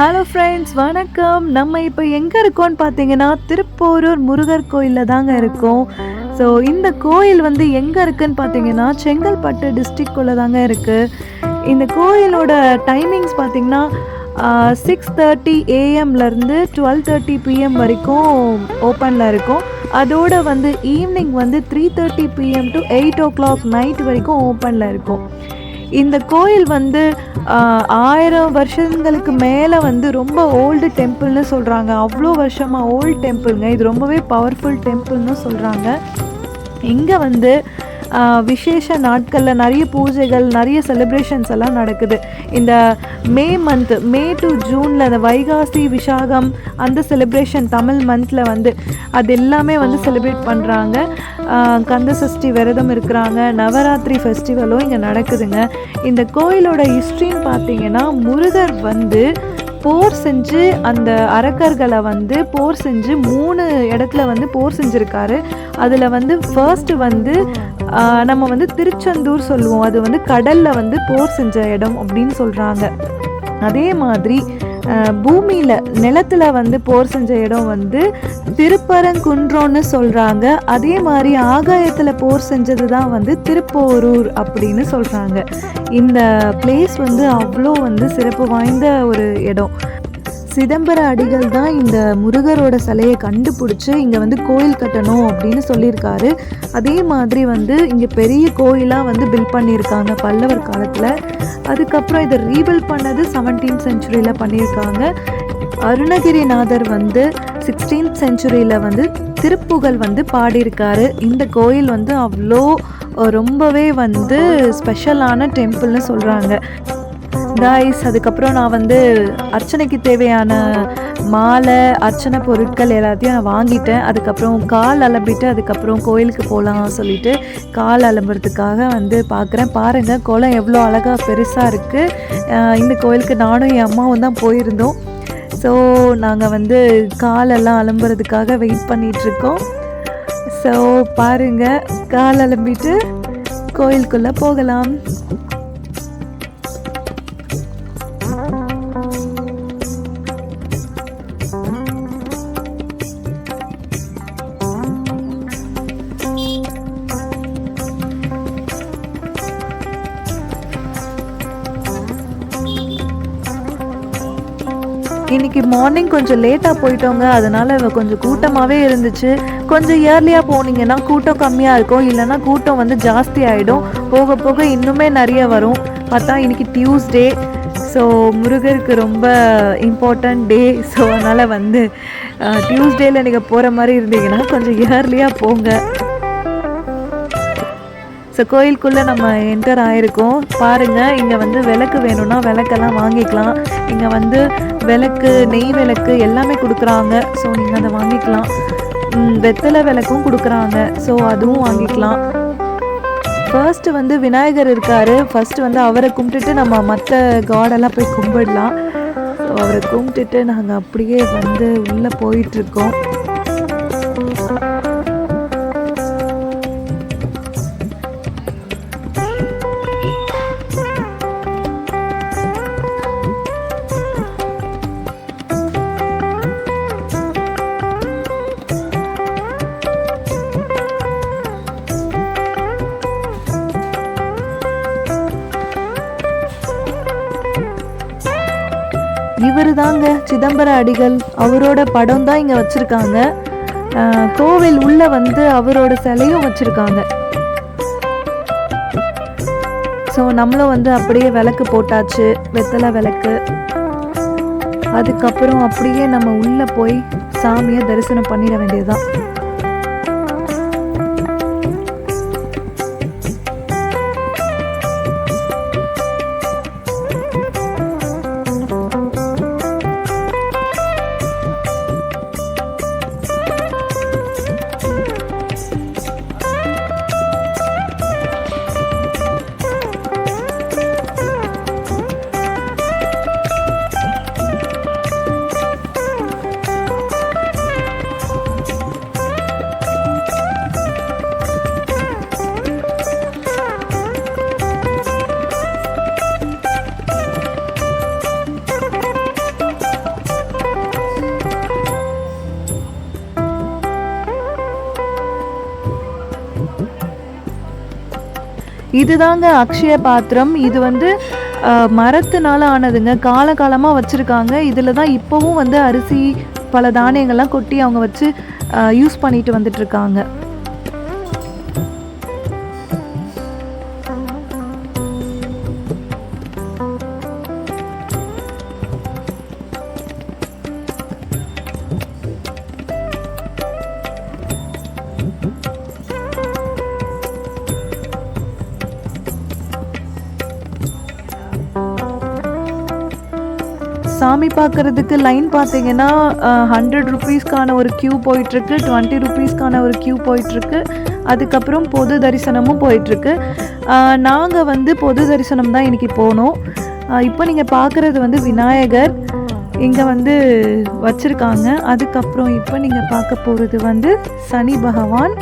Hello friends வணக்கம். நம்ம இப்போ எங்கே இருக்கோம்னு பார்த்தீங்கன்னா திருப்போரூர் முருகர் கோயிலில் தாங்க இருக்கோம். ஸோ இந்த கோயில் வந்து எங்கே இருக்குன்னு பார்த்தீங்கன்னா செங்கல்பட்டு டிஸ்ட்ரிக்குள்ளே தாங்க இருக்குது இந்த கோயிலோட டைமிங்ஸ் பார்த்தீங்கன்னா சிக்ஸ் தேர்ட்டி ஏஎம்லேருந்து டுவெல் தேர்ட்டி பிஎம் வரைக்கும் ஓப்பனில் இருக்கும். அதோட வந்து ஈவினிங் வந்து three thirty PM to eight o'clock night வரைக்கும் ஓப்பனில் இருக்கும். இந்த கோயில் வந்து ஆயிரம் வருஷங்களுக்கு மேலே வந்து ரொம்ப ஓல்டு டெம்பிள்னு சொல்கிறாங்க அவ்வளோ வருஷமாக ஓல்டு டெம்பிள்ங்க இது ரொம்பவே பவர்ஃபுல் டெம்பிள்னு சொல்கிறாங்க இங்கே வந்து விசேஷ நாட்களில் நிறைய பூஜைகள் நிறைய செலிப்ரேஷன்ஸ் எல்லாம் நடக்குது. இந்த மே மந்த் மே டு ஜூனில் அந்த வைகாசி விசாகம் அந்த செலிப்ரேஷன் தமிழ் மந்தில் வந்து அது எல்லாமே வந்து செலிப்ரேட் பண்ணுறாங்க கந்த சஷ்டி விரதம் இருக்கிறாங்க. நவராத்திரி ஃபெஸ்டிவலும் இங்கே நடக்குதுங்க. இந்த கோயிலோட ஹிஸ்ட்ரின்னு பார்த்தீங்கன்னா முருகர் வந்து போர் செஞ்சு அந்த அரக்கர்களை வந்து போர் செஞ்சு மூணு இடத்துல வந்து போர் செஞ்சுருக்காரு. அதில் வந்து ஃபர்ஸ்ட் வந்து ஆஹ், நம்ம வந்து திருச்செந்தூர் சொல்லுவோம். அது வந்து கடலில் வந்து போர் செஞ்ச இடம் அப்படின்னு சொல்கிறாங்க அதே மாதிரி பூமியில் நிலத்தில் வந்து போர் செஞ்ச இடம் வந்து திருப்பரங்குன்றோன்னு சொல்கிறாங்க அதே மாதிரி ஆகாயத்தில் போர் செஞ்சது தான் வந்து திருப்போரூர் அப்படின்னு சொல்கிறாங்க இந்த பிளேஸ் வந்து அவ்வளோ வந்து சிறப்பு வாய்ந்த ஒரு இடம். சிதம்பர அடிகள் தான் இந்த முருகரோட சிலையை கண்டுபிடிச்சி இங்கே வந்து கோயில் கட்டணும் அப்படின்னு சொல்லியிருக்காரு. அதே மாதிரி வந்து இங்கே பெரிய கோயிலாக வந்து பில்ட் பண்ணியிருக்காங்க பல்லவர் காலத்தில். அதுக்கப்புறம் இதை ரீபில்ட் பண்ணது செவன்டீன் செஞ்சுரியில் பண்ணியிருக்காங்க. அருணகிரிநாதர் வந்து சிக்ஸ்டீன்த் செஞ்சுரியில் வந்து திருப்புகழ் வந்து பாடியிருக்காரு. இந்த கோயில் வந்து அவ்வளோ ரொம்பவே வந்து ஸ்பெஷலான டெம்பிள்னு சொல்கிறாங்க காய்ஸ் அதுக்கப்புறம் நான் வந்து அர்ச்சனைக்கு தேவையான மாலை அர்ச்சனை பொருட்கள் எல்லாத்தையும் நான் வாங்கிட்டேன். அதுக்கப்புறம் கால் அலம்பிட்டு அதுக்கப்புறம் கோயிலுக்கு போகலாம் சொல்லிட்டு கால் அலம்புறதுக்காக வந்து பார்க்குறேன். பாருங்கள் குளம் எவ்வளோ அழகாக பெருசாக இருக்குது இந்த கோயிலுக்கு நானும் என் அம்மாவும் தான் போயிருந்தோம். ஸோ நாங்கள் வந்து காலெல்லாம் அலம்புறதுக்காக வெயிட் பண்ணிகிட்ருக்கோம் ஸோ பாருங்கள் கால் அலம்பிட்டு கோயிலுக்குள்ளே போகலாம். இன்னைக்கு மார்னிங் கொஞ்சம் லேட்டாக போயிட்டோங்க. அதனால கொஞ்சம் கூட்டமாகவே இருந்துச்சு. கொஞ்சம் இயர்லியாக போனீங்கன்னா கூட்டம் கம்மியாக இருக்கும். இல்லைன்னா கூட்டம் வந்து ஜாஸ்தி ஆகிடும் போக போக இன்னுமே நிறைய வரும். பார்த்தா இன்னைக்கு டியூஸ்டே ஸோ முருகருக்கு ரொம்ப இம்பார்ட்டண்ட் டே ஸோ அதனால் வந்து டியூஸ்டேயில் நீங்கள் போகிற மாதிரி இருந்தீங்கன்னா கொஞ்சம் இயர்லியாக போங்க. ஸோ கோயிலுக்குள்ளே நம்ம என்டர் ஆகிருக்கோம் பாருங்கள் இங்கே வந்து விளக்கு வேணும்னா விளக்கெல்லாம் வாங்கிக்கலாம். இங்கே வந்து விளக்கு நெய் விளக்கு எல்லாமே கொடுக்குறாங்க. ஸோ நீங்கள் அதை வாங்கிக்கலாம். வெத்தலை விளக்கும் கொடுக்குறாங்க. ஸோ அதுவும் வாங்கிக்கலாம். ஃபர்ஸ்ட் வந்து விநாயகர் இருக்கார். ஃபர்ஸ்ட் வந்து அவரை கும்பிட்டுட்டு நம்ம மற்ற காடெல்லாம் போய் கும்பிடலாம். ஸோ அவரை கும்பிட்டுட்டு நாங்கள் அப்படியே வந்து உள்ளே போயிட்டுருக்கோம் இவர் தாங்க சிதம்பர அடிகள். அவரோட படம் தான் இங்கே வச்சுருக்காங்க. கோவில் உள்ள வந்து அவரோட சிலையும் வச்சுருக்காங்க. ஸோ நம்மளும் வந்து அப்படியே விளக்கு போட்டாச்சு. வெத்தலை விளக்கு. அதுக்கப்புறம் அப்படியே நம்ம உள்ளே போய் சாமியை தரிசனம் பண்ணிட வேண்டியதுதான். இதுதாங்க அக்ஷய பாத்திரம். இது வந்து அஹ், மரத்துனால ஆனதுங்க. காலகாலமாக வச்சுருக்காங்க. இதில் தான் இப்போவும் வந்து அரிசி பல தானியங்கள்லாம் கொட்டி அவங்க வச்சு யூஸ் பண்ணிட்டு வந்துட்டு சாமி பார்க்கறதுக்கு லைன் பார்த்தீங்கன்னா ஹண்ட்ரட் ருபீஸ்க்கான ஒரு க்யூ போயிட்டுருக்கு டுவெண்ட்டி ருபீஸ்க்கான ஒரு க்யூ போயிட்டுருக்கு. அதுக்கப்புறம் பொது தரிசனமும் போயிட்டுருக்கு. நாங்கள் வந்து பொது தரிசனம் தான் இன்றைக்கி போனோம். இப்போ நீங்கள் பார்க்குறது வந்து விநாயகர் இங்கே வந்து வச்சுருக்காங்க. அதுக்கப்புறம் இப்போ நீங்கள் பார்க்க போகிறது வந்து சனி பகவான்.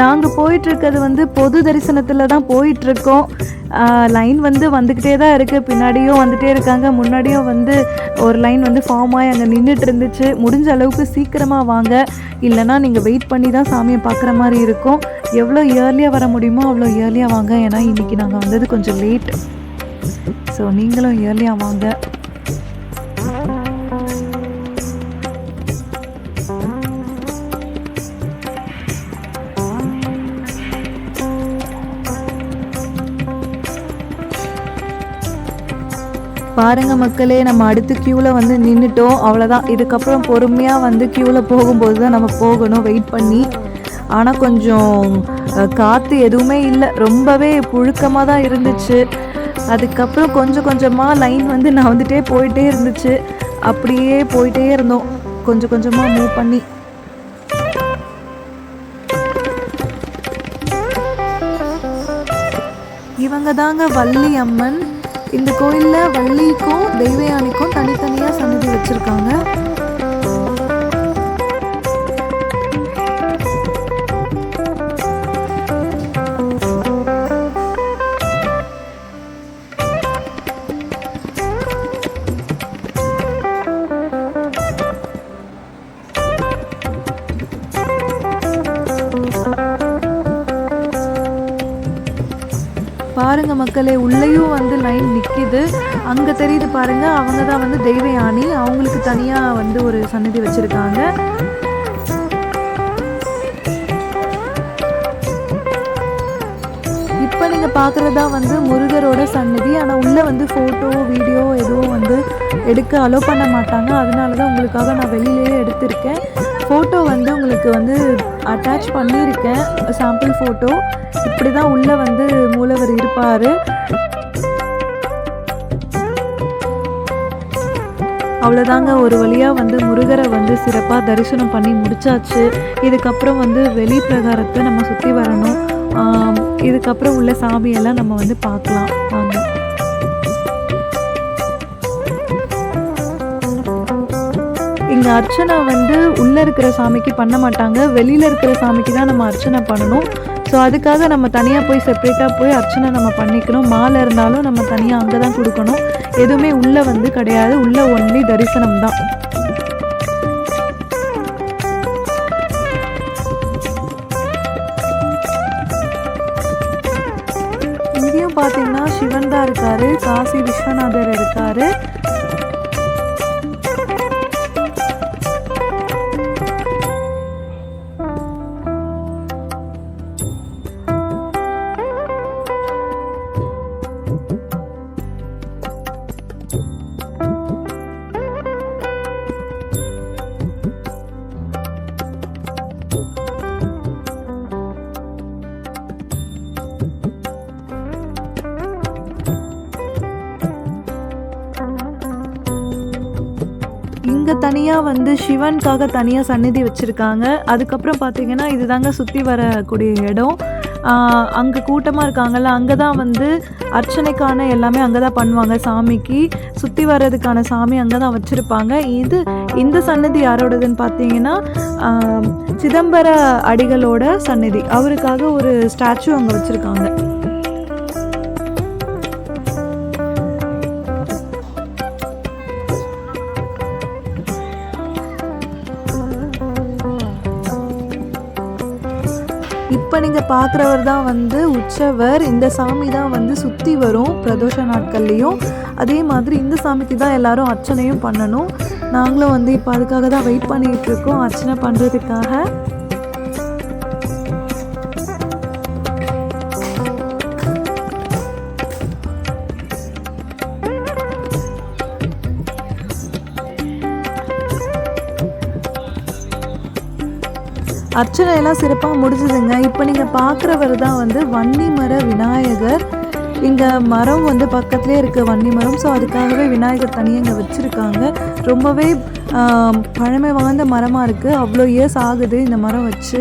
நாங்கள் போயிட்டுருக்கிறது வந்து பொது தரிசனத்தில் தான் போயிட்டுருக்கோம். லைன் வந்து வந்துக்கிட்டே தான் இருக்குது பின்னாடியும் வந்துகிட்டே இருக்காங்க. முன்னாடியும் வந்து ஒரு லைன் வந்து ஃபார்ம் ஆகி அங்கே நின்றுட்டு இருந்துச்சு. முடிஞ்ச அளவுக்கு சீக்கிரமாக வாங்க. இல்லைன்னா நீங்கள் வெயிட் பண்ணி தான் சாமியை பார்க்குற மாதிரி இருக்கும். எவ்வளோ இயர்லியாக வர முடியுமோ அவ்வளோ இயர்லியாக வாங்க. ஏன்னா இன்றைக்கி நாங்கள் வந்தது கொஞ்சம் லேட் ஸோ நீங்களும் இயர்லியாக வாங்க. பாருங்க மக்களே நம்ம அடுத்து க்யூவில் வந்து நின்றுட்டோம் அவ்வளோதான் இதுக்கப்புறம் பொறுமையாக வந்து க்யூவில் போகும்போது தான் நம்ம போகணும் வெயிட் பண்ணி. ஆனால் கொஞ்சம் காற்று எதுவுமே இல்லை. ரொம்பவே புழுக்கமாக தான் இருந்துச்சு. அதுக்கப்புறம் கொஞ்சம் கொஞ்சமாக லைன் வந்து நான் வந்துட்டே போயிட்டே இருந்துச்சு. அப்படியே போயிட்டே இருந்தோம். கொஞ்சம் கொஞ்சமாக மூவ் பண்ணி. இவங்க தாங்க வள்ளி அம்மன் இந்த கோயிலில் வள்ளிக்கும் தெய்வயானிக்கும் தனித்தனியாக சன்னதி வச்சுருக்காங்க. பாருங்க மக்களே உள்ளேயும் வந்து லைன் நிக்குது. அங்க தெரியுது பாருங்க அவங்க தான் வந்து தெய்வயானி. அவங்களுக்கு தனியா வந்து ஒரு சன்னதி வச்சிருக்காங்க. பார்க்குறதா வந்து முருகரோட சன்னதி ஆனால் உள்ளே வந்து ஃபோட்டோ வீடியோ எதுவும் வந்து எடுக்க அலோவ் பண்ண மாட்டாங்க. அதனால தான் உங்களுக்காக நான் வெளியிலேயே எடுத்திருக்கேன். ஃபோட்டோ வந்து உங்களுக்கு வந்து அட்டாச் பண்ணியிருக்கேன். சாம்பிள் ஃபோட்டோ இப்படி தான் உள்ளே வந்து மூலவர் இருப்பார். அவ்வளோதாங்க ஒரு வழியாக வந்து முருகரை வந்து சிறப்பாக தரிசனம் பண்ணி முடிச்சாச்சு. இதுக்கப்புறம் வந்து வெளி பிரகாரத்தை நம்ம சுற்றி வரணும். இதுக்கப்புறம் உள்ள சாமியெல்லாம் நம்ம வந்து பார்க்கலாம். வாங்க. இங்கே அர்ச்சனை வந்து உள்ளே இருக்கிற சாமிக்கு பண்ண மாட்டாங்க. வெளியில் இருக்கிற சாமிக்கு தான் நம்ம அர்ச்சனை பண்ணணும். ஸோ அதுக்காக நம்ம தனியாக போய் செப்பரேட்டாக போய் அர்ச்சனை நம்ம பண்ணிக்கணும். மாலை இருந்தாலும் நம்ம தனியாக அங்கே தான் கொடுக்கணும். எதுவுமே உள்ளே வந்து கிடையாது. உள்ளே ஒன்லி தரிசனம் தான். சிவன் தான் இருக்காரு. காசி விஸ்வநாதர் இருக்காரு. தனியாக வந்து சிவனுக்காக தனியாக சந்நிதி வச்சுருக்காங்க. அதுக்கப்புறம் பார்த்தீங்கன்னா இதுதாங்க சுற்றி வரக்கூடிய இடம். அங்கே கூட்டமாக இருக்காங்கல்ல அங்கே தான் வந்து அர்ச்சனைக்கான எல்லாமே அங்கே தான் பண்ணுவாங்க சாமிக்கு. சுற்றி வர்றதுக்கான சாமி அங்கே தான் வச்சுருப்பாங்க. இது இந்த சன்னதி யாரோடதுன்னு பார்த்தீங்கன்னா சிதம்பர அடிகளோட சன்னதி அவருக்காக ஒரு ஸ்டாச்சு அங்கே வச்சுருக்காங்க. இங்கே பார்க்குறவர் தான் வந்து உற்சவர். இந்த சாமி தான் வந்து சுற்றி வரும் பிரதோஷ நாட்கள்லேயும். அதே மாதிரி இந்த சாமிக்கு தான் எல்லாரும் அர்ச்சனையும் பண்ணணும். நாங்களும் வந்து இப்போ அதுக்காக தான் வெயிட் பண்ணிகிட்ருக்கோம் அர்ச்சனை பண்ணுறதுக்காக அர்ச்சனை எல்லாம் சிறப்பாக முடிஞ்சுதுங்க. இப்போ நீங்கள் பார்க்குறவர் தான் வந்து வன்னிமர விநாயகர். இங்கே மரம் வந்து பக்கத்துலேயே இருக்குது வன்னி மரம். ஸோ அதுக்காகவே விநாயகர் தனியாக இங்கே வச்சுருக்காங்க. ரொம்பவே பழமை வாய்ந்த மரமாக இருக்குது அவ்வளோ இயர்ஸ் ஆகுது இந்த மரம் வச்சு.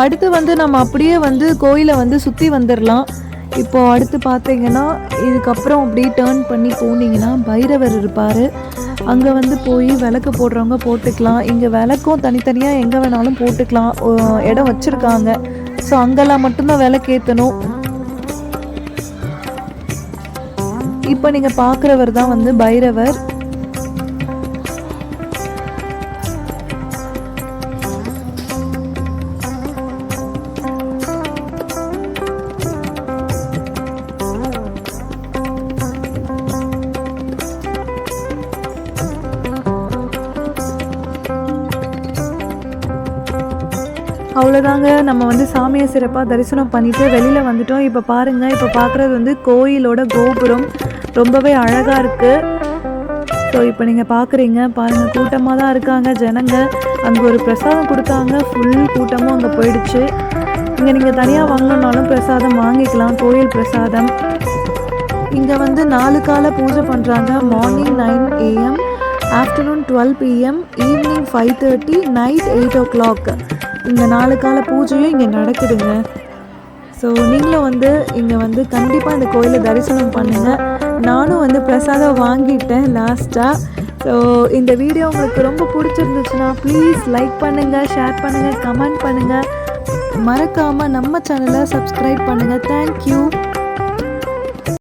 அடுத்து வந்து நம்ம அப்படியே வந்து கோயிலை வந்து சுற்றி வந்துடலாம் இப்போ அடுத்து பார்த்தீங்கன்னா இதுக்கப்புறம் அப்படியே டேர்ன் பண்ணி போனீங்கன்னா பைரவர் இருப்பார். அங்கே வந்து போய் விளக்கு போடுறவங்க போட்டுக்கலாம். இங்கே விளக்கும் தனித்தனியாக எங்கே வேணாலும் போட்டுக்கலாம். ஓ, இடம் வச்சுருக்காங்க. ஸோ அங்கெல்லாம் மட்டும்தான் விளக்கு ஏற்றணும் இப்போ நீங்கள் பார்க்குறவர் தான் வந்து பைரவர். அவ்வளோதாங்க நம்ம வந்து சாமியை சிறப்பாக தரிசனம் பண்ணிவிட்டு வெளியில் வந்துட்டோம். இப்போ பாருங்கள் இப்போ பார்க்குறது வந்து கோயிலோட கோபுரம். ரொம்பவே அழகாக இருக்குது ஸோ இப்போ நீங்கள் பார்க்குறீங்க பாருங்கள் கூட்டமாக தான் இருக்காங்க ஜனங்க. அங்கே ஒரு பிரசாதம் கொடுத்தாங்க ஃபுல் கூட்டமும் அங்கே போயிடுச்சு. இங்கே நீங்கள் தனியாக வாங்கணுன்னாலும் பிரசாதம் வாங்கிக்கலாம் கோயில் பிரசாதம். இங்கே வந்து நாலு கால பூஜை பண்ணுறாங்க morning nine AM afternoon twelve PM evening five thirty night eight o'clock இந்த நாலு கால பூஜையும் இங்கே நடக்குதுங்க. ஸோ நீங்களும் வந்து இங்கே வந்து கண்டிப்பாக இந்த கோயிலை தரிசனம் பண்ணுங்கள் நானும் வந்து பிரசாதம் வாங்கிட்டேன் லாஸ்ட்டாக ஸோ இந்த வீடியோ உங்களுக்கு ரொம்ப பிடிச்சிருந்துச்சுன்னா ப்ளீஸ் லைக் பண்ணுங்கள் ஷேர் பண்ணுங்கள் கமெண்ட் பண்ணுங்கள் மறக்காமல் நம்ம சேனலை சப்ஸ்கிரைப் பண்ணுங்கள் தேங்க்யூ